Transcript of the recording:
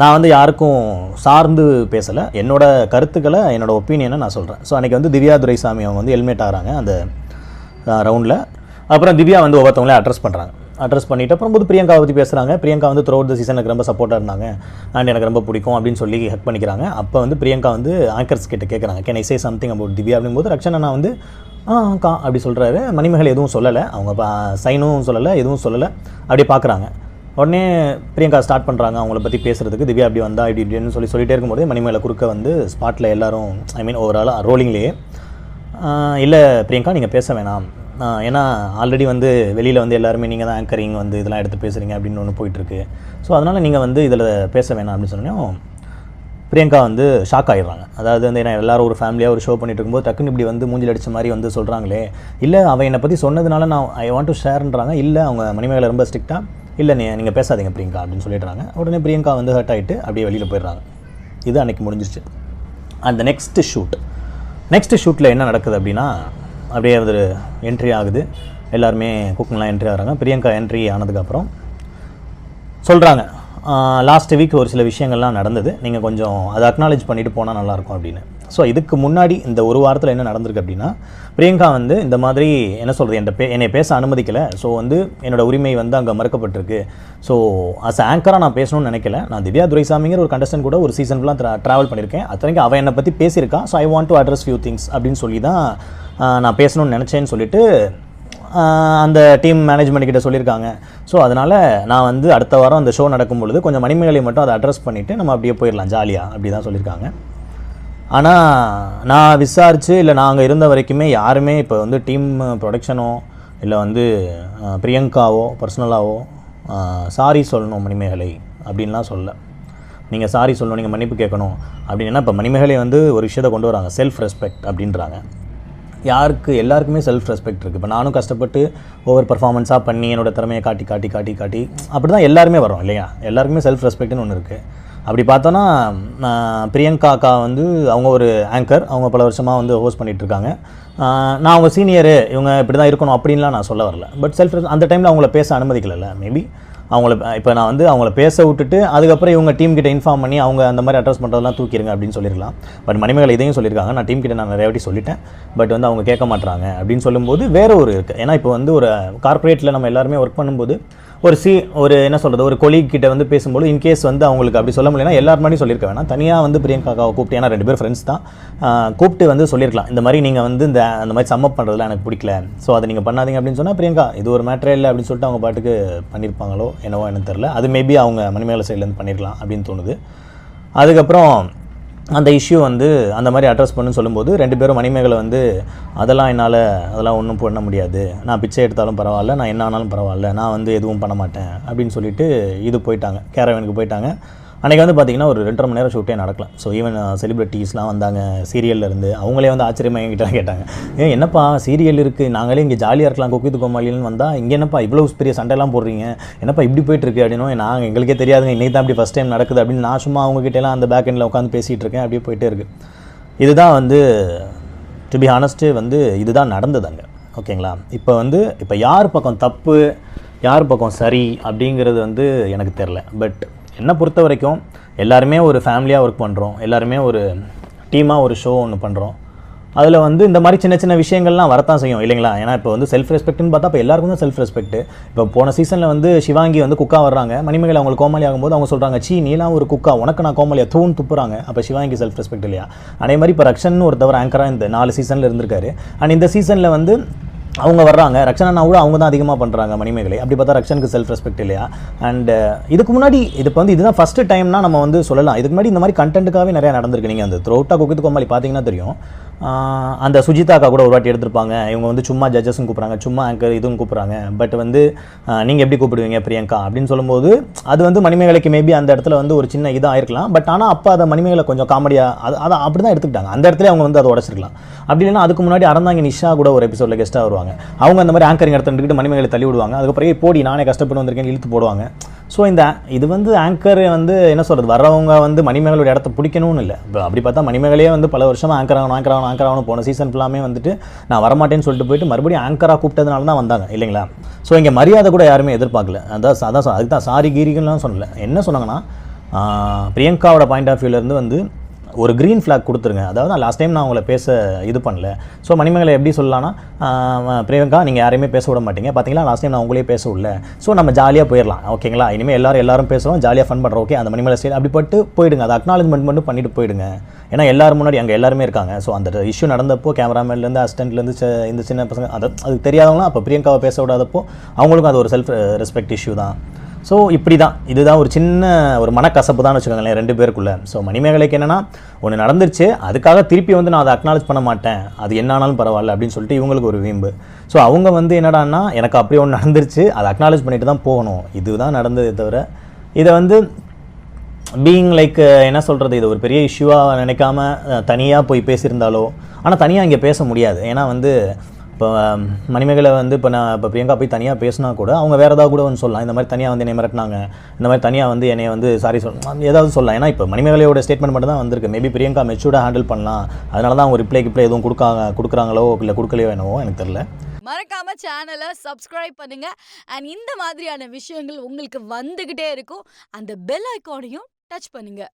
நான் வந்து யாருக்கும் சார்ந்து பேசலை. என்னோட கருத்துக்களை என்னோட ஒப்பீனியனை நான் சொல்கிறேன் ஸோ அன்றைக்கி வந்து திவ்யா துரைசாமி அவங்க வந்து ஹெல்மெட் ஆகிறாங்க அந்த ரவுண்டில் அப்புறம் திவ்யா வந்து ஒவ்வொருத்தவங்களையும் அட்ரஸ் பண்ணுறாங்க அட்ரஸ் பண்ணிட்டு அப்புறம் போது பிரியங்கா பற்றி பேசுகிறாங்க பிரியங்கா வந்து த்ரூ த சீசன் எனக்கு ரொம்ப சப்போர்ட்டாக இருந்தாங்க. அண்ட் எனக்கு ரொம்ப பிடிக்கும் அப்படின்னு சொல்லி ஹெக் பண்ணிக்கிறாங்க. அப்போ வந்து பிரியங்கா வந்து ஆங்கர்ஸ் கிட்ட கேட்குறாங்க can I say something about Divya? அப்படிங்கும்போது ரக்ஷனா வந்து ஆ கா அப்படி சொல்கிறாரு மணிமகள் எதுவும் சொல்லலை. அவங்க சைனும் சொல்லலை எதுவும் சொல்லலை. அப்படியே பார்க்குறாங்க உடனே பிரியங்கா ஸ்டார்ட் பண்ணுறாங்க அவங்கள பற்றி பேசுகிறதுக்கு திவ்யா அப்படி வந்தா இப்படி இப்படின்னு சொல்லி சொல்லிட்டே இருக்கும்போது மணிமேலை குறுக்க வந்து ஸ்பாட்டில் எல்லாரும் ஐ மீன் ஓவராலாக ரோலிங்லேயே இல்லை பிரியங்கா நீங்கள் பேச வேணாம். ஏன்னா ஆல்ரெடி வந்து வெளியில் வந்து எல்லாருமே நீங்கள் தான் ஆங்கரிங் வந்து இதெல்லாம் எடுத்து பேசுகிறீங்க அப்படின்னு ஒன்று போயிட்டுருக்கு ஸோ அதனால் நீங்கள் வந்து இதில் பேச வேணாம் அப்படின்னு சொன்னோம் பிரியங்கா வந்து ஷாக் ஆகிடுறாங்க அதாவது வந்து ஏன்னா எல்லாரும் ஒரு ஃபேமிலியாக ஒரு ஷோ பண்ணிட்டு இருக்கும்போது டக்குன்னு இப்படி வந்து மூஞ்சில் அடிச்ச மாதிரி வந்து சொல்கிறாங்களே இல்லை அவன் என்னை பற்றி சொன்னதுனால நான் ஐ வாண்ட் டு ஷேர்ன்றாங்க இல்லை அவங்க மணிமேகலை ரொம்ப ஸ்ட்ரிக்டாக இல்லை நீ நீங்கள் பேசாதீங்க பிரியங்கா அப்படின்னு சொல்லிடுறாங்க. உடனே பிரியங்கா வந்து ஹர்ட் ஆகிட்டு அப்படியே வெளியில் போயிடுறாங்க. இது அன்னைக்கு முடிஞ்சிருச்சு. அந்த நெக்ஸ்ட்டு ஷூட் நெக்ஸ்ட்டு ஷூட்டில் என்ன நடக்குது அப்படின்னா அப்படியே ஒரு என்ட்ரி ஆகுது. எல்லாருமே குக்கிங்லாம் என்ட்ரி ஆகிறாங்க. பிரியங்கா என்ட்ரி ஆனதுக்கப்புறம் சொல்கிறாங்க லாஸ்ட் வீக் ஒரு சில விஷயங்கள்லாம் நடந்தது. நீங்கள் கொஞ்சம் அதை அக்னாலேஜ் பண்ணிவிட்டு போனால் நல்லாயிருக்கும் அப்படின்னு. ஸோ இதுக்கு முன்னாடி இந்த ஒரு வாரத்தில் என்ன நடந்திருக்கு அப்படின்னா பிரியங்கா வந்து இந்த மாதிரி என்ன சொல்கிறது என்கிட்ட பே என்னை பேச அனுமதிக்கலை. ஸோ வந்து என்னோட உரிமை வந்து அங்கே மறுக்கப்பட்டிருக்கு. ஸோ அஸ் ஆங்கராக நான் பேசணும்னு நினைக்கல. நான் திவ்யா துரைசாமிங்கிற ஒரு கண்டஸ்டன் கூட ஒரு சீசன் ஃபுல்லாக ட்ராவல் பண்ணியிருக்கேன் அத்தனைக்கு அவன் என்னை பற்றி பேசியிருக்கா. So I want to address few things அப்படின்னு சொல்லி தான் நான் பேசணும்னு நினச்சேன்னு சொல்லிட்டு அந்த டீம் மேனேஜ்மெண்ட் கிட்ட சொல்லியிருக்காங்க. ஸோ அதனால் நான் வந்து அடுத்த வாரம் அந்த ஷோ நடக்கும் பொழுது கொஞ்சம் மணிமேகலை மட்டும் அதை அட்ரஸ் பண்ணிவிட்டு நம்ம அப்படியே போயிடலாம் ஜாலியாக அப்படி தான் சொல்லியிருக்காங்க. ஆனால் நான் விசாரித்து இல்லை நாங்கள் இருந்த வரைக்குமே யாருமே இப்போ வந்து டீம் ப்ரொடக்ஷனோ இல்லை வந்து பிரியங்காவோ பர்சனலாவோ சாரி சொல்லணும் மணிமேகலை அப்படின்லாம் சொல்ல. நீங்கள் சாரி சொல்லணும் நீங்கள் மன்னிப்பு கேட்கணும் அப்படின்னா இப்போ மணிமேகலை வந்து ஒரு விஷயத்தை கொண்டு வராங்க. செல்ஃப் ரெஸ்பெக்ட் அப்படின்றாங்க. யாருக்கு எல்லாருக்குமே செல்ஃப் ரெஸ்பெக்ட் இருக்குது இப்போ நானும் கஷ்டப்பட்டு ஓவர் பர்ஃபார்மன்ஸாக பண்ணி என்னோடய திறமையை காட்டி காட்டி காட்டி காட்டி அப்படி தான் எல்லாருமே வரோம் இல்லையா? எல்லாருக்குமே செல்ஃப் ரெஸ்பெக்ட்னு ஒன்று இருக்குது அப்படி பார்த்தோன்னா பிரியங்கா அக்கா வந்து அவங்க ஒரு ஆங்கர் அவங்க பல வருஷமாக வந்து ஹோஸ்ட் பண்ணிகிட்ருக்காங்க இருக்காங்க. நான் அவங்க சீனியரு இவங்க இப்படி தான் இருக்கணும் அப்படின்லாம் நான் சொல்ல வரல. பட் செல்ஃப் அந்த டைமில் அவங்கள பேச அனுமதிக்கல மேபி அவங்கள இப்போ நான் வந்து அவங்கள பேச விட்டுட்டு அதுக்கப்புறம் இவங்க டீம் கிட்ட இன்ஃபார்ம் பண்ணி அவங்க அந்த மாதிரி அட்ரஸ் பண்ணுறதெல்லாம் தூக்கிடுங்க அப்படின்னு சொல்லியிருக்கலாம். பட் மணிமேகலை இதையும் சொல்லியிருக்காங்க. நான் டீம் கிட்ட நான் நிறைய வாட்டி சொல்லிட்டேன். பட் வந்து அவங்க கேட்க மாட்றாங்க அப்படின்னு சொல்லும்போது வேற ஒரு இருக்குது ஏன்னா இப்போ வந்து ஒரு கார்ப்பரேட்டில் நம்ம எல்லாருமே ஒர்க் பண்ணும்போது ஒரு சி ஒரு என்ன சொல்கிறது ஒரு கொலீக் கிட்ட வந்து பேசும்போது இன்கேஸ் வந்து அவங்களுக்கு அப்படி சொல்ல முடியலனா எல்லார் மாதிரி சொல்லியிருக்க வேணாம். தனியாக வந்து பிரியங்காவை கூப்பிட்டு ஏன்னா ரெண்டு பேர் ஃப்ரெண்ட்ஸ் தான். கூப்பிட்டு வந்து சொல்லியிருக்கலாம். இந்த மாதிரி நீங்கள் வந்து இந்த அந்த மாதிரி சம்மப் பண்ணுறதுல எனக்கு பிடிக்கல. ஸோ அதை நீங்கள் பண்ணாதீங்க அப்படின்னு சொன்னால் பிரியங்கா இது ஒரு மேட்டரே இல்லை அப்படின்னு சொல்லிட்டு அவங்க பாட்டுக்கு பண்ணியிருப்பாங்களோ என்னவோ எனக்கு தெரில அது மேபி அவங்க மணிமேல சைட்லேருந்து பண்ணியிருக்கலாம் அப்படின்னு தோணுது. அதுக்கப்புறம் அந்த இஷ்யூ வந்து அந்த மாதிரி அட்ரஸ் பண்ணுன்னு சொல்லும்போது ரெண்டு பேரும் மணிமேகலை வந்து அதெல்லாம் என்னால் அதெல்லாம் ஒன்றும் பண்ண முடியாது. நான் பிச்சை எடுத்தாலும் பரவாயில்ல நான் என்ன ஆனாலும் பரவாயில்ல. நான் வந்து எதுவும் பண்ண மாட்டேன். அப்படின்னு சொல்லிட்டு இது போயிட்டாங்க. கேரவனுக்கு போயிட்டாங்க. அன்றைக்கி வந்து பார்த்திங்கன்னா ஒரு ரெண்டரை மணி நேரம் ஷூட்டே நடக்கலாம் ஸோ ஈவன் செலிபிரிட்டிஸ்லாம் வந்தாங்க சீரியல்ல இருந்து அவங்களே வந்து ஆச்சரியமாக என்கிட்ட கேட்டாங்க. ஏன் என்னப்பா சீரியல் இருக்குது நாங்களே இங்கே ஜாலியாக இருக்கலாம் கொக்கித்து கோமாளின்னு வந்தால் இங்கே என்னப்பா இவ்வளோ பெரிய சண்டைலாம் போடுறீங்க? என்னப்பா இப்படி போயிட்டுருக்கு அப்படின்னு நாங்கள் எங்களுக்கே தெரியாதுங்க இன்றைக்கி தான் அப்படி ஃபஸ்ட் டைம் நடக்குது அப்படின்னு நான் சும்மா அவங்ககிட்ட அந்த பேக் எண்டில் உட்காந்து பேசிகிட்டு இருக்கேன் அப்படியே போயிட்டே இருக்குது இதுதான் வந்து டு பி ஹானஸ்ட்டு வந்து இதுதான் நடந்தது அங்கே. ஓகேங்களா? இப்போ வந்து இப்போ யார் பக்கம் தப்பு யார் பக்கம் சரி அப்படிங்கிறது வந்து எனக்கு தெரில பட் என்னை பொறுத்த வரைக்கும் எல்லாருமே ஒரு ஃபேமிலியாக ஒர்க் பண்ணுறோம் எல்லாருமே ஒரு டீமாக ஒரு ஷோ ஒன்று பண்ணுறோம் அதில் வந்து இந்த மாதிரி சின்ன சின்ன விஷயங்கள்லாம் வரத்தான் செய்யும் இல்லைங்களா? ஏன்னா இப்போ வந்து செல்ஃப் ரெஸ்பெக்ட்னு பார்த்தா இப்போ எல்லாருக்கும் தான் செல்ஃப் ரெஸ்பெக்ட் இப்போ போன சீசனில் வந்து சிவாங்கி வந்து குக்கா வர்றாங்க. மணிமேகலை அவங்களுக்கு கோமாளி ஆகும்போது அவங்க சொல்கிறாங்க சீ நீலாம் ஒரு குக்கா. உனக்கு நான் கோமாளியா? தூண் துப்புறாங்க. அப்போ சிவாங்கி செல்ஃப் ரெஸ்பெக்ட் இல்லையா? அதே மாதிரி இப்போ ரக்ஷன் ஒருத்தவர் ஆங்கராக இந்த நாலு சீசனில் இருந்திருக்காரு. அண்ட் இந்த சீசனில் வந்து அவங்க வர்றாங்க. ரக்ஷனா கூட அவங்க தான் அதிகமாக பண்ணுறாங்க மணிமேகலை. அப்படி பார்த்தா ரக்ஷனுக்கு செல்ஃப் ரெஸ்பெக்ட் இல்லையா அண்ட் uh, இதுக்கு முன்னாடி இது இப்போ வந்து இதுதான் ஃபஸ்ட்டு டைம்னா நம்ம வந்து சொல்லலாம். இதுக்கு முன்னாடி இந்த மாதிரி கண்டென்ட்டுக்காகவே நிறையா நடந்திருக்கு. நீங்கள் அந்த த்ரோட்டா குக்கித்து கோமாளி பார்த்தீங்கன்னா தெரியும். அந்த சுஜிதா அக்கா கூட ஒரு வாட்டி எடுத்திருப்பாங்க. இவங்க வந்து சும்மா ஜட்ஜஸும் கூப்பிட்றாங்க. சும்மா ஆங்கர் இதுவும் கூப்பிட்றாங்க. பட் வந்து நீங்கள் எப்படி கூப்பிடுவீங்க பிரியங்கா? அப்படின்னு சொல்லும்போது அது வந்து மணிமேகலைக்கு மேபி அந்த இடத்துல வந்து ஒரு சின்ன இதாக ஆயிருக்கலாம் பட் ஆனால் அப்போ அதை மணிமேகலை கொஞ்சம் காமெடியாக அது அதை அப்படி தான் எடுத்துக்கிட்டாங்க. அந்த இடத்துல அவங்க வந்து அதை உடச்சிருக்கலாம். அப்படி இல்லைன்னா அதுக்கு முன்னாடி அறந்தாங்க நிஷா கூட ஒரு எபிசோடில் கெஸ்ட்டாக வருவாங்க. அவங்க அந்த மாதிரி ஆங்கரிங் எடுத்துக்கிட்டு மணிமேகலை தள்ளி விடுவாங்க. அதுக்கப்புறம் போடி நானே கஷ்டப்பட்டு வந்திருக்கேன் இழுத்து போடுவாங்க. ஸோ இந்த இது வந்து ஆங்கர் வந்து என்ன சொல்கிறது வர்றவங்க வந்து மணிமேகலோட இடத்த பிடிக்கணும்னு இல்லை. இப்போ அப்படி பார்த்தா மணிமேகலையே வந்து பல வருஷமாக ஆங்கர் ஆகணும் ஆங்கர் ஆகணும் ஆங்கர் ஆகணும் போன சீசன் ஃபுல்லாமே வந்துட்டு நான் வரமாட்டேன்னு சொல்லிட்டு போயிட்டு மறுபடியும் ஆங்கராக கூப்பிட்டதுனால தான் வந்தாங்க இல்லைங்களா? ஸோ இங்கே மரியாதை கூட யாருமே எதிர்பார்க்கல. அதான் அதான் அதுக்கு தான் சாரி கீரிகள்லாம் சொல்லலை. என்ன சொன்னாங்கன்னா பிரியங்காவோட பாயிண்ட் ஆஃப் வியூலேருந்து வந்து ஒரு க்ரீன் ஃப்ளாக் கொடுத்துருங்க. அதாவது லாஸ்ட் டைம் நான் உங்களை பேச இது பண்ணல. ஸோ மணிமேகலை எப்படி சொல்லலாம்னா பிரியங்கா நீங்கள் யாரையுமே பேச விட மாட்டீங்க. பார்த்தீங்களா லாஸ்ட் டைம் நான் உங்களே பேச விடல. ஸோ நம்ம ஜாலியாக போயிடலாம். ஓகேங்களா? இனிமேல் எல்லாரும் எல்லாரும் பேசுகிறோம் ஜாலியாக ஃபன் பண்ணுறோம் ஓகே அந்த மணிமேலை ஸ்டைல் அப்படி பட்டு போயிடுங்க. அதை அக்னாலஜ்மெண்ட் மட்டும் பண்ணிட்டு போயிடுங்க. ஏன்னா எல்லாரும் முன்னாடி அங்கே எல்லாருமே இருக்காங்க. ஸோ அந்த இஷ்யூ நடந்தப்போ கேமராமேன்லேருந்து அசிஸ்டண்ட்லேருந்து இந்த சின்ன பசங்க அது அதுக்கு தெரியாதவங்களாம் அப்போ பிரியங்காவை பேச விடாதப்போ அவங்களுக்கும் அது ஒரு செல்ஃப் ரெஸ்பெக்ட் இஷ்யூ தான். ஸோ இப்படி தான் இதுதான் ஒரு சின்ன ஒரு மனக்கசப்பு தான் வச்சுக்கோங்களேன் ரெண்டு பேருக்குள்ளே. ஸோ மணிமேகலைக்கு என்னென்னா ஒன்று நடந்துருச்சு அதுக்காக திருப்பி வந்து நான் அதை அக்னாலேஜ் பண்ண மாட்டேன். அது என்ன ஆனாலும் பரவாயில்ல அப்படின்னு சொல்லிட்டு இவங்களுக்கு ஒரு வீம்பு. ஸோ அவங்க வந்து என்னடான்னா எனக்கு அப்படி ஒன்று நடந்துருச்சு அதை அக்னாலேஜ் பண்ணிட்டு தான் போகணும். இதுதான் நடந்ததே தவிர இதை வந்து பீயிங் லைக் என்ன சொல்கிறது இது ஒரு பெரிய இஷ்யூவாக நினைக்காம தனியாக போய் பேசியிருந்தாலோ ஆனால் தனியாக இங்கே பேச முடியாது. ஏன்னா வந்து இப்போ மணிமேகலை வந்து இப்போ நான் இப்போ பிரியங்கா போய் தனியாக பேசினா கூட அவங்க வேறு ஏதாவது கூட வந்து சொல்லலாம். இந்த மாதிரி தனியாக வந்து என்னை மிரட்டினாங்க. இந்த மாதிரி தனியாக வந்து என்னை வந்து சாரி சொல் ஏதாவது சொல்லலாம். ஏன்னா இப்போ மணிமேகலையோட ஸ்டேட்மெண்ட் மட்டும் தான் வந்திருக்கு. மேபி பிரியங்கா மெச்சூர்டாக ஹேண்டில் பண்ணலாம். அதனால தான் அவங்க ரிப்ளை கிப்ளை எதுவும் கொடுக்காங்க கொடுக்குறாங்களோ இல்லை கொடுக்கலையோ என்னவோ எனக்கு தெரியல. மறக்காம சேனலை சப்ஸ்கிரைப் பண்ணுங்க. அண்ட் இந்த மாதிரியான விஷயங்கள் உங்களுக்கு வந்துகிட்டே இருக்கும். அந்த பெல் ஐக்கானையும் டச் பண்ணுங்க.